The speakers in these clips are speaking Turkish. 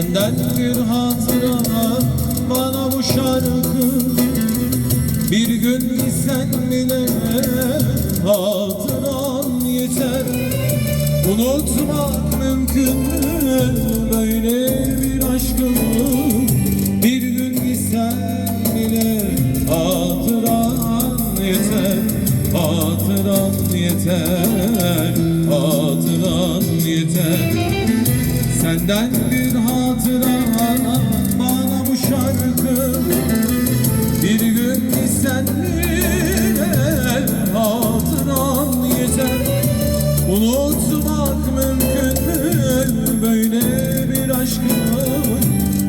Senden bir hatıra bana bu şarkı. Bir gün gitsen bile hatıran yeter. Unutmak mümkün mü? Böyle bir aşkımı Bir gün gitsen bile hatıran yeter. Hatıran yeter, hatıran yeter Senden bir hatıra bana bu şarkı. Bir gün sen hatıran yeter. Unutmak mümkün mü? Böyle bir aşkı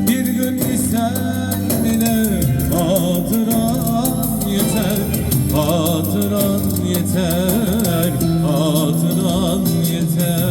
Bir gün sen bile hatıran yeter. Hatıran yeter, hatıran yeter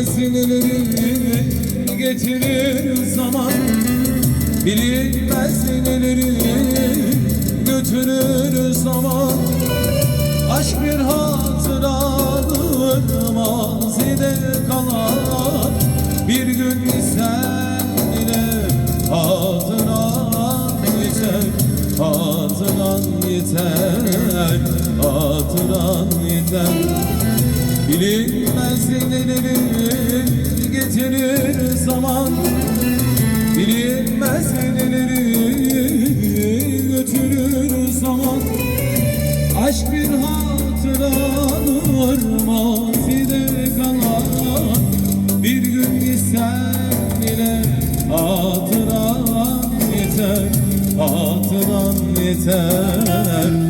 Neleri getirir zaman. Bilinmez neleri götürür zaman. Aşk bir hatıradır mazide kalan. Bir gün sen bile hatıran yeter Hatıran yeter, hatıran yeter Bilinmez neleri getirir zaman. Bilinmez neleri götürür zaman. Aşk bir hatıradır mazide kalan. Bir gün gitsen bile hatıran yeter Hatıran yeter,